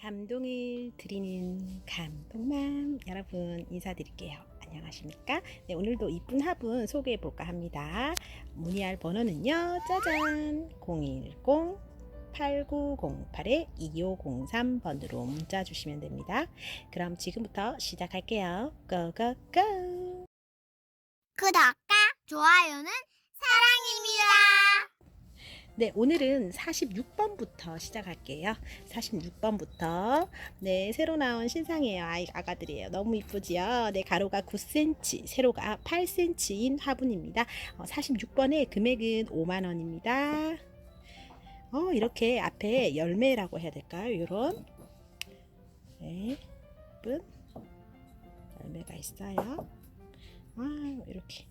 감동을 드리는 감동맘 여러분 인사드릴게요. 안녕하십니까? 네, 오늘도 이쁜 화분 소개해 볼까 합니다. 문의할 번호는요. 짜잔 010 8908-2503 번으로 문자 주시면 됩니다. 그럼 지금부터 시작할게요. 고고고! 구독과 좋아요는 사랑입니다. 네, 오늘은 46번부터 시작할게요. 46번부터. 네, 새로 나온 신상이에요. 아이, 아가들이에요. 너무 이쁘지요? 네, 가로가 9cm, 세로가 8cm인 화분입니다. 어, 46번의 금액은 5만원입니다. 어, 이렇게 앞에 열매라고 해야 될까요? 요런. 네, 예쁜 열매가 있어요. 아, 이렇게.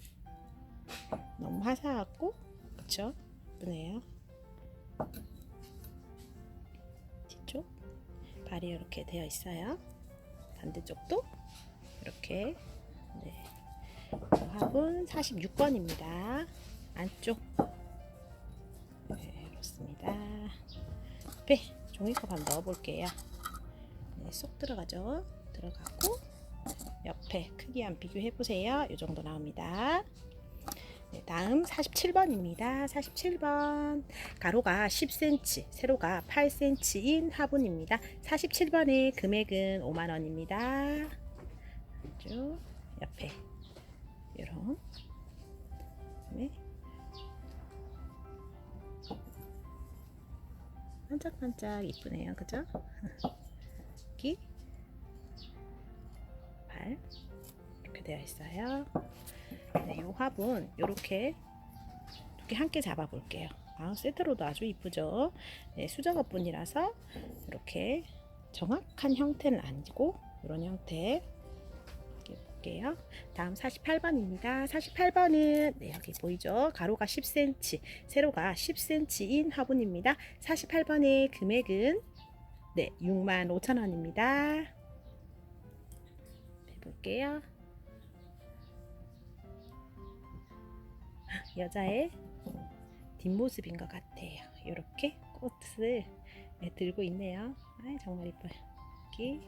너무 화사하고, 그쵸? 예쁘네요. 뒤쪽 발이 이렇게 되어 있어요. 반대쪽도 이렇게 네. 화분 46번입니다. 안쪽 네, 이렇습니다. 옆에 종이컵 한번 넣어볼게요. 네, 쏙 들어가죠. 들어가고 옆에 크기 한번 비교해 보세요. 이 정도 나옵니다. 네, 다음 47번입니다. 47번 가로가 10cm, 세로가 8cm인 화분입니다. 47번의 금액은 5만원입니다. 쭉 옆에 이런 네. 반짝반짝 이쁘네요. 그죠? 여기 발 이렇게 되어 있어요. 네, 이 화분 이렇게 이렇게 함께 잡아 볼게요. 아, 세트로도 아주 이쁘죠. 네, 수작업분이라서 이렇게 정확한 형태는 아니고 이런 형태 이렇게. 다음 48번입니다. 48번은 네, 여기 보이죠? 가로가 10cm, 세로가 10cm인 화분입니다. 48번의 금액은 네, 65,000원입니다. 해볼게요. 여자의 뒷모습인 것 같아요. 이렇게 꽃을 네, 들고 있네요. 아 정말 이뻐요. 여기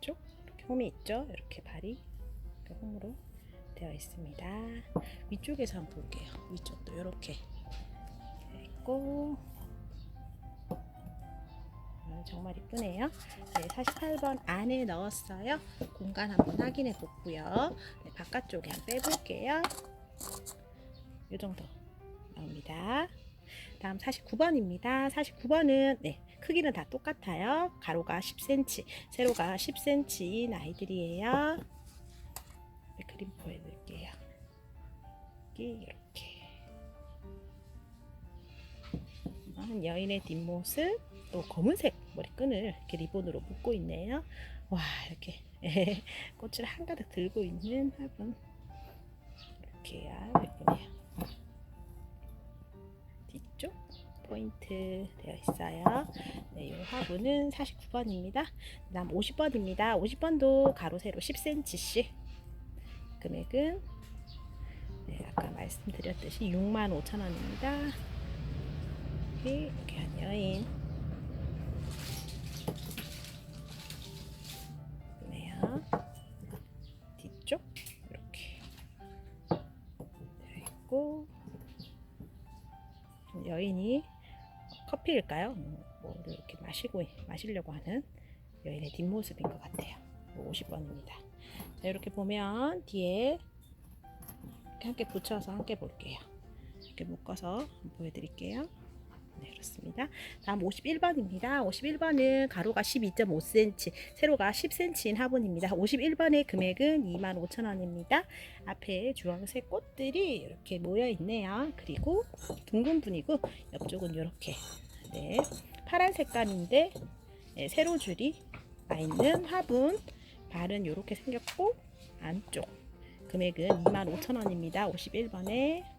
쪽 이렇게 홈이 있죠. 이렇게 발이 이렇게 홈으로 되어 있습니다. 위쪽에서 한번 볼게요. 위쪽도 이렇게 있고 아, 정말 이쁘네요. 네, 48번 안에 넣었어요. 공간 한번 확인해 보고요. 네, 바깥쪽에 한번 빼볼게요. 이 정도 나옵니다. 다음 49번입니다. 49번은 네, 크기는 다 똑같아요. 가로가 10cm, 세로가 10cm인 아이들이에요. 네, 그림 보여드릴게요. 이렇게 아, 여인의 뒷모습 또 검은색 머리끈을 이렇게 리본으로 묶고 있네요. 와 이렇게 꽃을 한가득 들고 있는 화분 이렇게 아주 예쁘네요. 뒤쪽 포인트 되어 있어요. 네, 이 화분은 49번입니다. 그다음 50번입니다. 50번도 가로 세로 10cm씩 금액은 네, 아까 말씀드렸듯이 65,000원입니다. 이렇게 한 여인 뒤쪽 이렇게 있고 여인이 커피일까요? 뭐 이렇게 마시고 마시려고 하는 여인의 뒷모습인 것 같아요. 50번입니다. 자, 이렇게 보면 뒤에 이렇게 함께 붙여서 함께 볼게요. 이렇게 묶어서 보여드릴게요. 네, 그렇습니다. 다음 51번입니다. 51번은 가로가 12.5cm, 세로가 10cm인 화분입니다. 51번의 금액은 25,000원입니다. 앞에 주황색 꽃들이 이렇게 모여 있네요. 그리고 둥근 분이고 옆쪽은 이렇게 네, 파란 색감인데 네, 세로 줄이 나 있는 화분 발은 이렇게 생겼고 안쪽 금액은 25,000원입니다. 51번에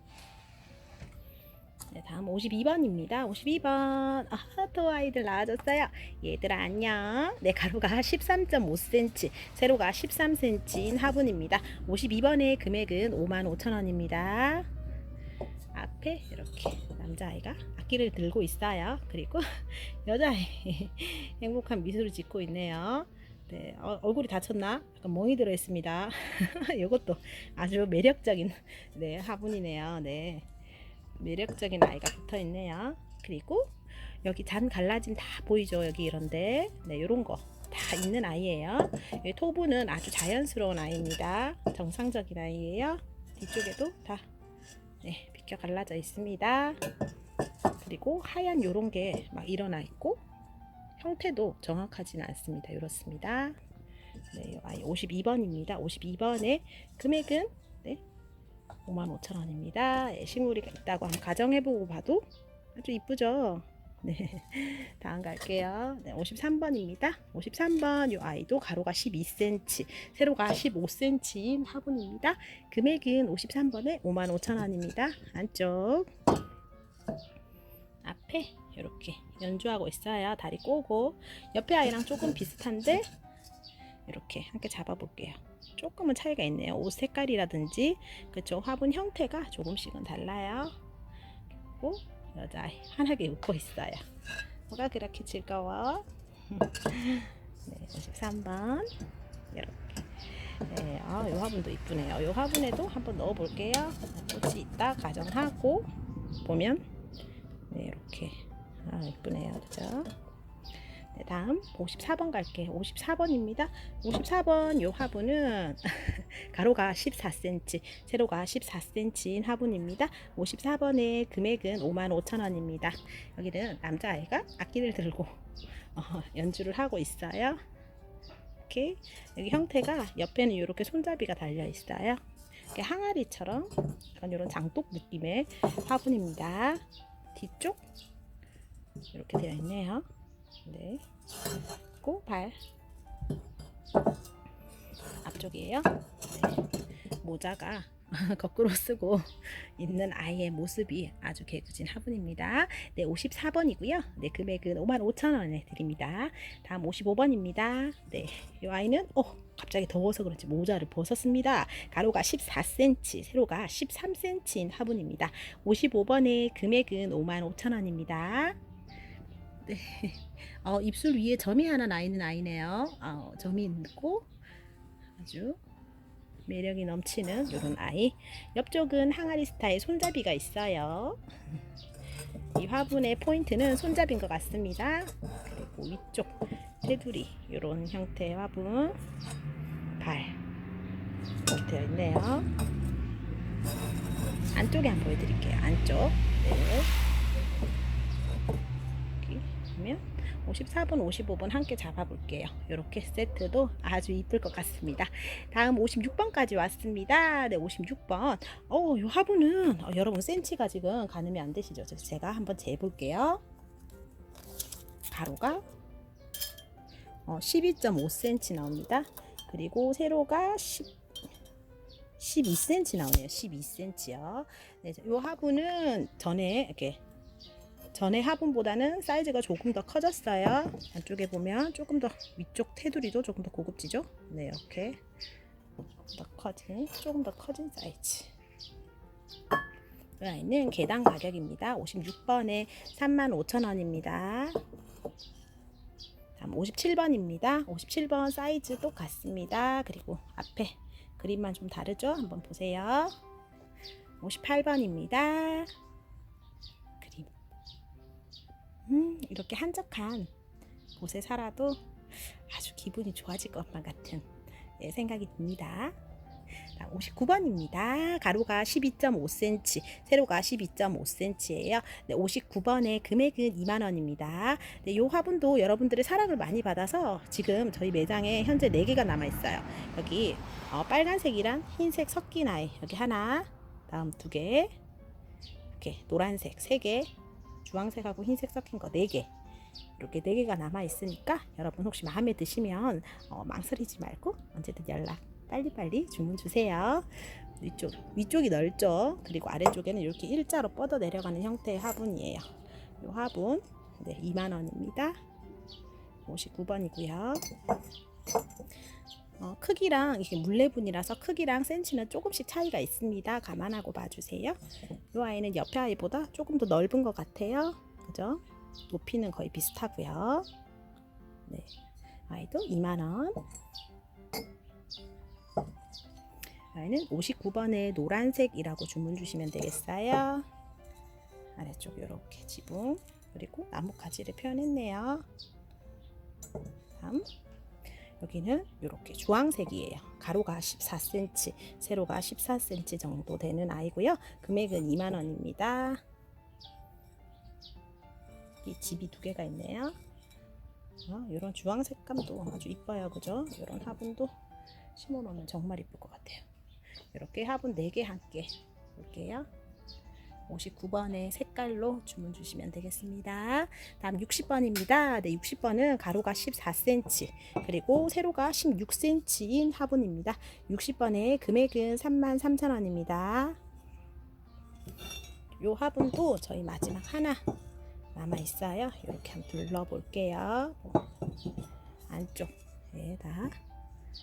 네, 다음 52번입니다. 52번. 아, 또 아이들 나와줬어요. 얘들아, 안녕. 네, 가로가 13.5cm, 세로가 13cm인 화분입니다. 52번의 금액은 55,000원입니다. 앞에 앞에 이렇게 남자아이가 악기를 들고 있어요. 그리고 여자아이 행복한 미소를 짓고 있네요. 네, 어, 얼굴이 다쳤나? 약간 멍이 들어 있습니다. 이것도 아주 매력적인 네, 화분이네요. 네. 매력적인 아이가 붙어 있네요. 그리고 여기 잔 갈라짐 다 보이죠? 여기 이런데. 네, 요런 거. 다 있는 아이예요. 이 토부는 아주 자연스러운 아이입니다. 정상적인 아이예요. 뒤쪽에도 다 네, 비껴 갈라져 있습니다. 그리고 하얀 요런 게 막 일어나 있고 형태도 정확하지는 않습니다. 이렇습니다. 네, 요 아이 52번입니다. 52번의 금액은 네, 55,000원입니다. 예, 식물이 있다고 한번 가정해보고 봐도 아주 이쁘죠? 네. 다음 갈게요. 네, 53번입니다. 53번 이 아이도 가로가 12cm, 세로가 15cm인 화분입니다. 금액은 53번에 55,000원입니다. 안쪽 앞에 이렇게 연주하고 있어요. 다리 꼬고 옆에 아이랑 조금 비슷한데 이렇게 함께 잡아볼게요. 조금은 차이가 있네요. 옷 색깔이라든지 그쵸 화분 형태가 조금씩은 달라요. 그리고 여자아이 환하게 웃고 있어요. 뭐가 그렇게 즐거워? 네, 53번 이렇게. 네, 아, 이 화분도 이쁘네요. 이 화분에도 한번 넣어볼게요. 꽃이 있다 가정하고 보면 네, 이렇게 아, 이쁘네요. 그죠? 네, 다음 54번 갈게요. 54번입니다. 54번 요 화분은 가로가 14cm, 세로가 14cm인 화분입니다. 54번의 금액은 55,000원입니다. 여기는 남자아이가 악기를 들고 어, 연주를 하고 있어요. 이렇게 여기 형태가 옆에는 이렇게 손잡이가 달려 있어요. 이렇게 항아리처럼 약간 이런 장독 느낌의 화분입니다. 뒤쪽 이렇게 되어 있네요. 네. 그리고 발 앞쪽이에요. 네. 모자가 거꾸로 쓰고 있는 아이의 모습이 아주 개구진 화분입니다. 네, 54번이고요. 네, 금액은 55,000원에 드립니다. 다음 55번입니다. 네, 이 아이는 어, 갑자기 더워서 그런지 모자를 벗었습니다. 가로가 14cm, 세로가 13cm인 화분입니다. 55번의 금액은 55,000원입니다. 네. 어, 입술 위에 점이 하나 나 있는 아이네요. 어, 점이 있고 아주 매력이 넘치는 이런 아이. 옆쪽은 항아리 스타일 손잡이가 있어요. 이 화분의 포인트는 손잡이인 것 같습니다. 그리고 위쪽 테두리 이런 형태의 화분 발 되어 있네요. 안쪽에 한번 보여드릴게요. 안쪽. 네. 54번, 55번 함께 잡아볼게요. 이렇게 세트도 아주 이쁠 것 같습니다. 다음 56번까지 왔습니다. 네, 56번. 어, 이 화분은 어, 여러분 센치가 지금 가늠이 안 되시죠? 그래서 제가 한번 재볼게요. 가로가 어, 12.5cm 나옵니다. 그리고 세로가 10, 12cm 나오네요. 12cm요. 네, 이 화분은 전에 이렇게 전에 화분보다는 사이즈가 조금 더 커졌어요. 안쪽에 보면 조금 더 위쪽 테두리도 조금 더 고급지죠? 네, 이렇게 더 커진, 조금 더 커진 사이즈. 이 아이는 개당 가격입니다. 56번에 35,000원입니다. 다음 57번입니다. 57번 사이즈 똑같습니다. 그리고 앞에 그림만 좀 다르죠? 한번 보세요. 58번입니다. 음, 이렇게 한적한 곳에 살아도 아주 기분이 좋아질 것만 같은 예, 생각이 듭니다. 59번입니다. 가로가 12.5cm, 세로가 12.5cm예요. 네, 59번의 금액은 2만 원입니다. 네, 이 화분도 여러분들의 사랑을 많이 받아서 지금 저희 매장에 현재 4개가 남아 있어요. 여기 어, 빨간색이랑 흰색 섞인 아이 여기 하나, 다음 두 개, 이렇게 노란색 세 개, 주황색하고 흰색 섞인 거네 개. 이렇게 네 개가 남아 있으니까 여러분 혹시 마음에 드시면 어, 망설이지 말고 언제든 연락 빨리빨리 주문 주세요. 위쪽 위쪽이 넓죠. 그리고 아래쪽에는 이렇게 일자로 뻗어 내려가는 형태의 화분이에요. 이 화분 네 2만 원입니다. 59번이고요. 어, 크기랑 이게 물레분이라서 크기랑 센치는 조금씩 차이가 있습니다. 감안하고 봐주세요. 이 아이는 옆에 아이보다 조금 더 넓은 것 같아요. 그죠? 높이는 거의 비슷하고요. 네, 아이도 2만 원. 아이는 59번에 노란색이라고 주문 주시면 되겠어요. 아래쪽 이렇게 지붕 그리고 나무 가지를 표현했네요. 다음 여기는 이렇게 주황색이에요. 가로가 14cm, 세로가 14cm 정도 되는 아이고요. 금액은 2만 원입니다. 이 집이 두 개가 있네요. 어, 이런 주황 색감도 아주 이뻐요, 그죠? 이런 화분도 심어놓으면 정말 이쁠 것 같아요. 이렇게 화분 4개 함께 볼게요. 59번의 색깔로 주문 주시면 되겠습니다. 다음 60번입니다. 네, 60번은 가로가 14cm 그리고 세로가 16cm인 화분입니다. 60번의 금액은 33,000원입니다. 요 화분도 저희 마지막 하나 남아 있어요. 이렇게 한번 둘러 볼게요. 안쪽에 다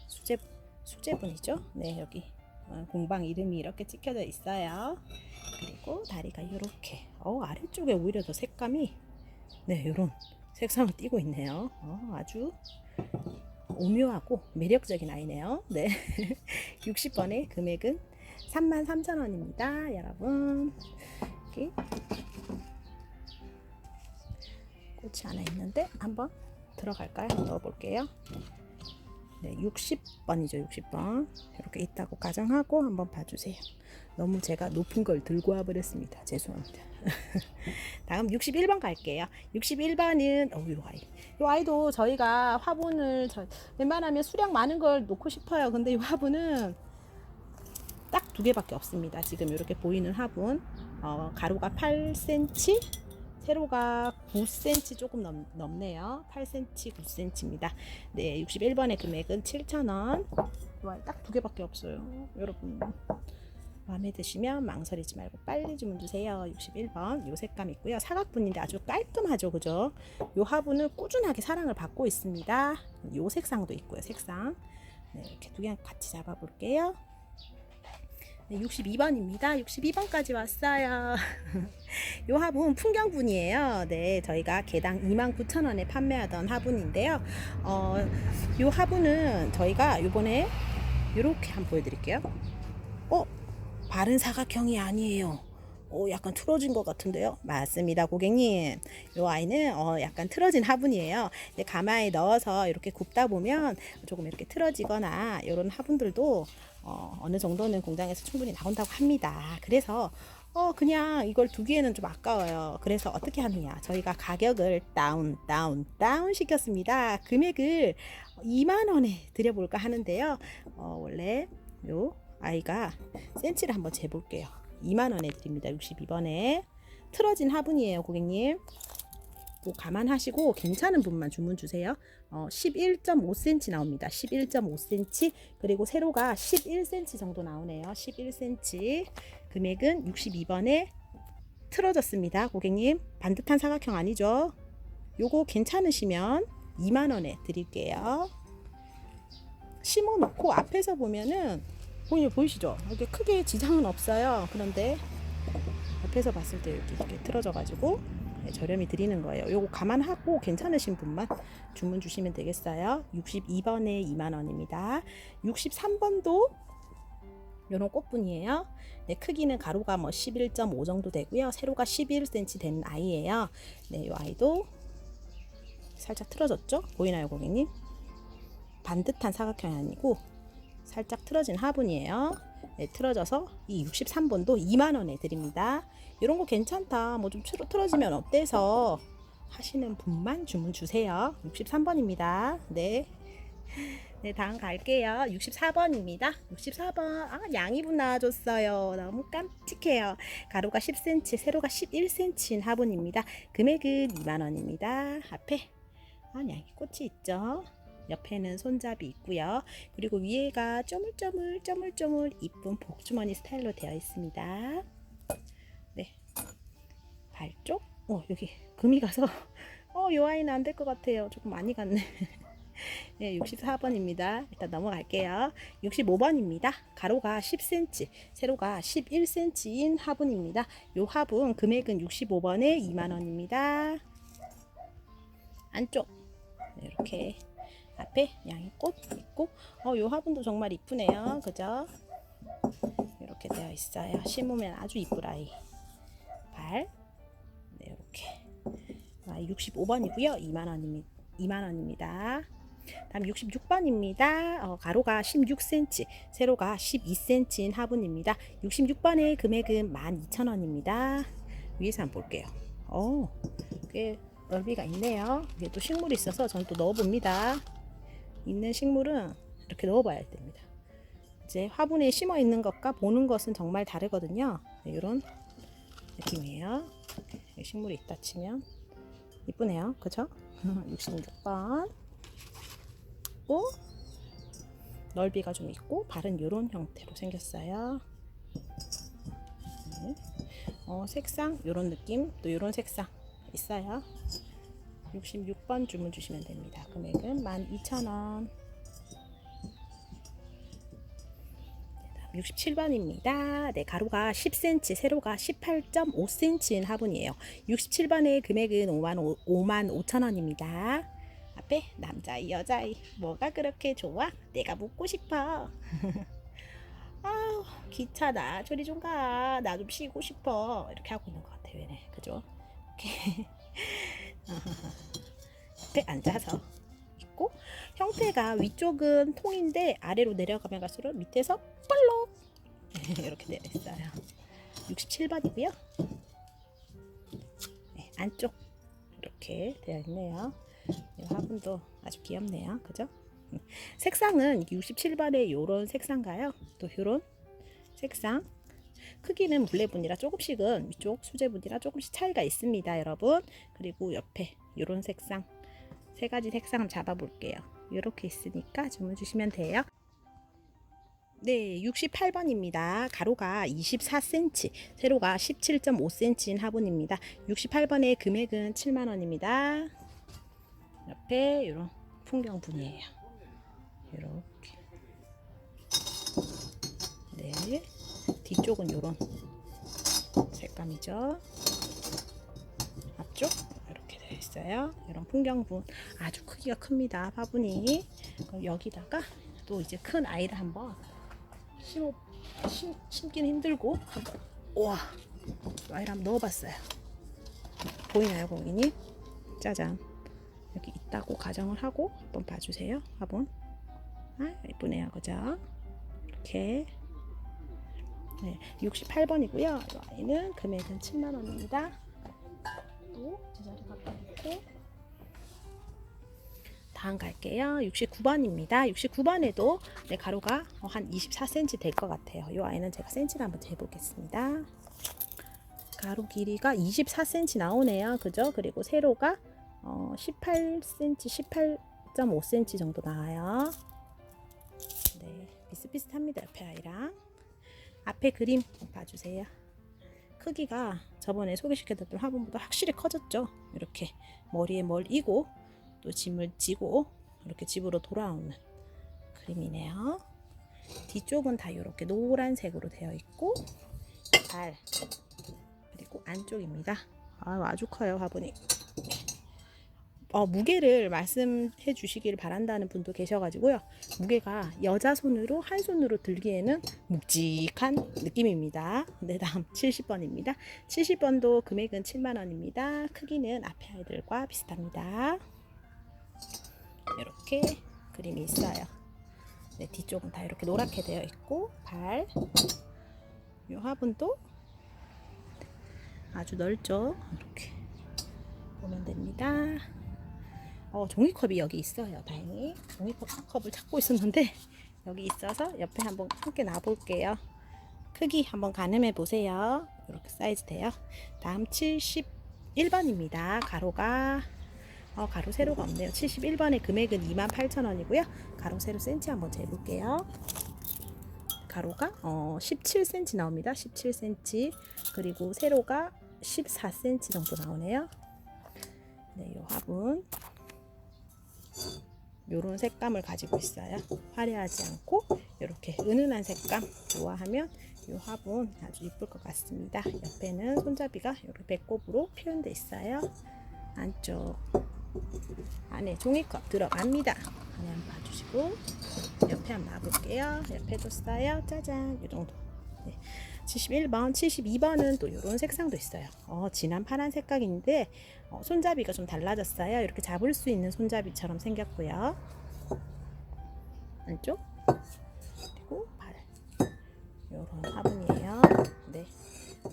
수제 수제분이죠. 네, 여기 어, 공방 이름이 이렇게 찍혀져 있어요. 그리고 다리가 이렇게 어, 아래쪽에 오히려 더 색감이 네 이런 색상을 띠고 있네요. 어, 아주 오묘하고 매력적인 아이네요. 네. 60번의 금액은 33,000원입니다 여러분. 이렇게 꽃이 하나 있는데 한번 들어갈까요? 넣어 볼게요 네 60번이죠 60번 이렇게 있다고 가정하고 한번 봐주세요 너무 제가 높은 걸 들고 와버렸습니다. 죄송합니다. 다음 61번 갈게요. 61번은 어, 이 아이. 이 아이도 저희가 화분을 저, 웬만하면 수량 많은 걸 놓고 싶어요. 근데 이 화분은 딱 두 개밖에 없습니다. 지금 이렇게 보이는 화분 어, 가로가 8cm, 세로가 9cm 조금 넘, 넘네요. 8cm, 9cm입니다. 네, 61번의 금액은 7,000원. 딱 두 개밖에 없어요. 여러분 마음에 드시면 망설이지 말고 빨리 주문 주세요. 61번 요 색감 있고요. 사각분인데 아주 깔끔하죠, 그죠? 요 화분은 꾸준하게 사랑을 받고 있습니다. 요 색상도 있고요, 색상. 네, 이렇게 두 개 같이 잡아 볼게요. 네, 62번입니다. 62번까지 왔어요. 요 화분 풍경분이에요. 네, 저희가 개당 29,000원에 판매하던 화분인데요. 어, 요 화분은 저희가 요번에 요렇게 한번 보여드릴게요. 어? 바른 사각형이 아니에요. 오, 약간 틀어진 것 같은데요? 맞습니다, 고객님. 이 아이는 어, 약간 틀어진 화분이에요. 가마에 넣어서 이렇게 굽다 보면 조금 이렇게 틀어지거나 이런 화분들도 어, 어느 정도는 공장에서 충분히 나온다고 합니다. 그래서 어, 그냥 이걸 두기에는 좀 아까워요. 그래서 어떻게 하느냐. 저희가 가격을 다운, 다운, 다운 시켰습니다. 금액을 2만원에 드려볼까 하는데요. 어, 원래 요 아이가 센치를 한번 재볼게요. 2만 원에 드립니다. 62번에 틀어진 화분이에요, 고객님. 꼭 감안하시고 괜찮은 분만 주문 주세요. 어, 11.5cm 나옵니다. 11.5cm 그리고 세로가 11cm 정도 나오네요. 11cm 금액은 62번에 틀어졌습니다. 고객님 반듯한 사각형 아니죠? 요거 괜찮으시면 2만 원에 드릴게요. 심어 놓고 앞에서 보면은 보이, 보이시죠? 이렇게 크게 지장은 없어요. 그런데 옆에서 봤을 때 이렇게, 이렇게 틀어져가지고 네, 저렴히 드리는 거예요. 요거 감안하고 괜찮으신 분만 주문 주시면 되겠어요. 62번에 2만원입니다. 63번도 요런 꽃분이에요. 네, 크기는 가로가 뭐 11.5 정도 되고요. 세로가 11cm 되는 아이예요. 네, 요 아이도 살짝 틀어졌죠? 보이나요, 고객님? 반듯한 사각형이 아니고 살짝 틀어진 화분이에요. 네, 틀어져서 이 63번도 2만 원에 드립니다. 이런 거 괜찮다. 뭐 좀 틀어지면 어때서 하시는 분만 주문 주세요. 63번입니다. 네. 네, 다음 갈게요. 64번입니다. 64번. 아, 양이분 나와줬어요. 너무 깜찍해요. 가로가 10cm, 세로가 11cm인 화분입니다. 금액은 2만원입니다. 앞에, 아, 양이 꽃이 있죠. 옆에는 손잡이 있고요. 그리고 위에가 쪼물쪼물 쪼물쪼물 이쁜 복주머니 스타일로 되어 있습니다. 네. 발 쪽? 어, 여기 금이 가서 어, 요 아이는 안 될 것 같아요. 조금 많이 갔네. 네, 64번입니다. 일단 넘어갈게요. 65번입니다. 가로가 10cm, 세로가 11cm인 화분입니다. 요 화분 금액은 65번에 2만원입니다. 안쪽 네, 이렇게 앞에 양이 꽃 있고 어, 요 화분도 정말 이쁘네요. 그죠? 이렇게 되어 있어요. 심으면 아주 이쁠 아이. 발. 네, 이렇게. 아, 65번이고요. 2만 원입니다. 2만 원입니다. 다음 66번입니다. 어, 가로가 16cm, 세로가 12cm인 화분입니다. 66번의 금액은 12,000원입니다. 위에서 한번 볼게요. 어, 꽤 넓이가 있네요. 이게 또 식물이 있어서 저는 또 넣어봅니다. 있는 식물은 이렇게 넣어봐야 됩니다. 이제 화분에 심어 있는 것과 보는 것은 정말 다르거든요. 네, 이런 느낌이에요. 식물이 있다 치면 이쁘네요. 그죠? 66번. 또 넓이가 좀 있고 발은 이런 형태로 생겼어요. 네. 어, 색상 이런 느낌 또 이런 색상 있어요. 66번 주문 주시면 됩니다. 금액은 12,000원. 67번입니다. 네, 가로가 10cm, 세로가 18.5cm인 화분이에요. 67번의 금액은 5만, 5, 5만 5천 원입니다. 앞에 남자이, 여자이, 뭐가 그렇게 좋아? 내가 묻고 싶어. 아우, 귀찮아. 저리 좀 가. 나 좀 쉬고 싶어. 이렇게 하고 있는 것 같아요. 그죠? 이렇게. 앞에 앉아서 있고 형태가 위쪽은 통인데 아래로 내려가면 갈수록 밑에서 볼록 이렇게 되어 있어요. 67번이고요. 네, 안쪽 이렇게 되어 있네요. 이 화분도 아주 귀엽네요. 그죠? 색상은 67번에 이런 색상가요. 또 이런 색상. 크기는 물레분이라 조금씩은 위쪽 수제분이라 조금씩 차이가 있습니다, 여러분. 그리고 옆에 이런 색상 세 가지 색상 잡아 볼게요. 이렇게 있으니까 주문 주시면 돼요. 네, 68번입니다. 가로가 24cm, 세로가 17.5cm인 화분입니다. 68번의 금액은 7만원입니다. 옆에 이런 풍경분이에요. 이렇게. 뒤쪽은 이런 색감이죠. 앞쪽 이렇게 되어 있어요. 이런 풍경분 아주 크기가 큽니다. 화분이 그럼 여기다가 또 이제 큰 아이를 한번 심어 심, 심기는 힘들고 우와 아이를 한번 넣어봤어요. 보이나요, 고객님? 짜잔 여기 있다고 가정을 하고 한번 봐주세요. 화분 아 예쁘네요, 그죠? 이렇게 네, 68번이고요. 이 아이는 금액은 7만 원입니다. 또 제자리 갖다 놓고 다음 갈게요. 69번입니다. 69번에도 네, 가로가 한 24cm 될 것 같아요. 이 아이는 제가 센치를 한번 재보겠습니다. 가로 길이가 24cm 나오네요. 그죠? 그리고 세로가 어, 18cm, 18.5cm 정도 나와요. 네, 비슷비슷합니다. 옆에 아이랑. 앞에 그림 봐주세요. 크기가 저번에 소개시켜드렸던 화분보다 확실히 커졌죠. 이렇게 머리에 뭘 이고 또 짐을 지고 이렇게 집으로 돌아오는 그림이네요. 뒤쪽은 다 이렇게 노란색으로 되어 있고 발 그리고 안쪽입니다. 아, 아주 커요 화분이. 어, 무게를 말씀해 주시길 바란다는 분도 계셔가지고요. 무게가 여자 손으로 한 손으로 들기에는 묵직한 느낌입니다. 네, 다음 70번입니다. 70번도 금액은 7만원입니다. 크기는 앞에 아이들과 비슷합니다. 이렇게 그림이 있어요. 네, 뒤쪽은 다 이렇게 노랗게 되어 있고, 발. 이 화분도 아주 넓죠. 이렇게 보면 됩니다. 어, 종이컵이 여기 있어요. 다행히 종이컵을 찾고 있었는데 여기 있어서 옆에 한번 함께 놔볼게요. 크기 한번 가늠해 보세요. 이렇게 사이즈 돼요. 다음 71번입니다. 가로가 어, 가로 세로가 없네요. 71번의 금액은 28,000원이고요. 가로 세로 센치 한번 재볼게요. 가로가 어, 17cm 나옵니다. 17cm 그리고 세로가 14cm 정도 나오네요. 네, 이 화분 이런 색감을 가지고 있어요. 화려하지 않고 이렇게 은은한 색감 좋아하면 이 화분 아주 이쁠 것 같습니다. 옆에는 손잡이가 이렇게 배꼽으로 표현되어 있어요. 안쪽 안에 종이컵 들어갑니다. 안에 한번 봐주시고 옆에 한번 봐볼게요. 옆에도 써요. 짜잔 이 정도. 네. 71번, 72번은 또 이런 색상도 있어요. 어, 진한 파란 색깔인데 어, 손잡이가 좀 달라졌어요. 이렇게 잡을 수 있는 손잡이처럼 생겼고요. 안쪽 그리고 발 이런 화분이에요. 네,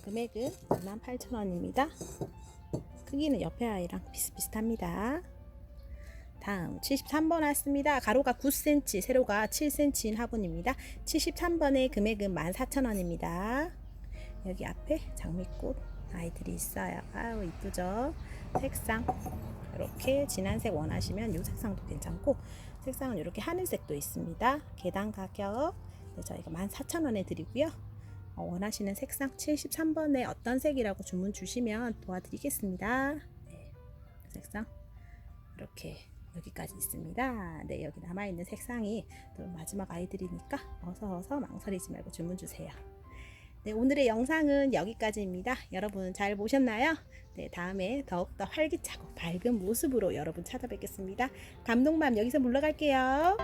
금액은 28,000원입니다. 크기는 옆에 아이랑 비슷비슷합니다. 다음 73번 왔습니다. 가로가 9cm, 세로가 7cm인 화분입니다. 73번의 금액은 14,000원입니다. 여기 앞에 장미꽃 아이들이 있어요. 아유 이쁘죠? 색상 이렇게 진한색 원하시면 이 색상도 괜찮고 색상은 이렇게 하늘색도 있습니다. 계단 가격 네, 저희가 14,000원에 드리고요. 어, 원하시는 색상 73번에 어떤 색이라고 주문 주시면 도와드리겠습니다. 네, 그 색상 이렇게 여기까지 있습니다. 네, 여기 남아있는 색상이 또 마지막 아이들이니까 어서 어서 망설이지 말고 주문 주세요. 네, 오늘의 영상은 여기까지입니다. 여러분 잘 보셨나요? 네, 다음에 더욱더 활기차고 밝은 모습으로 여러분 찾아뵙겠습니다. 감동맘 여기서 물러갈게요.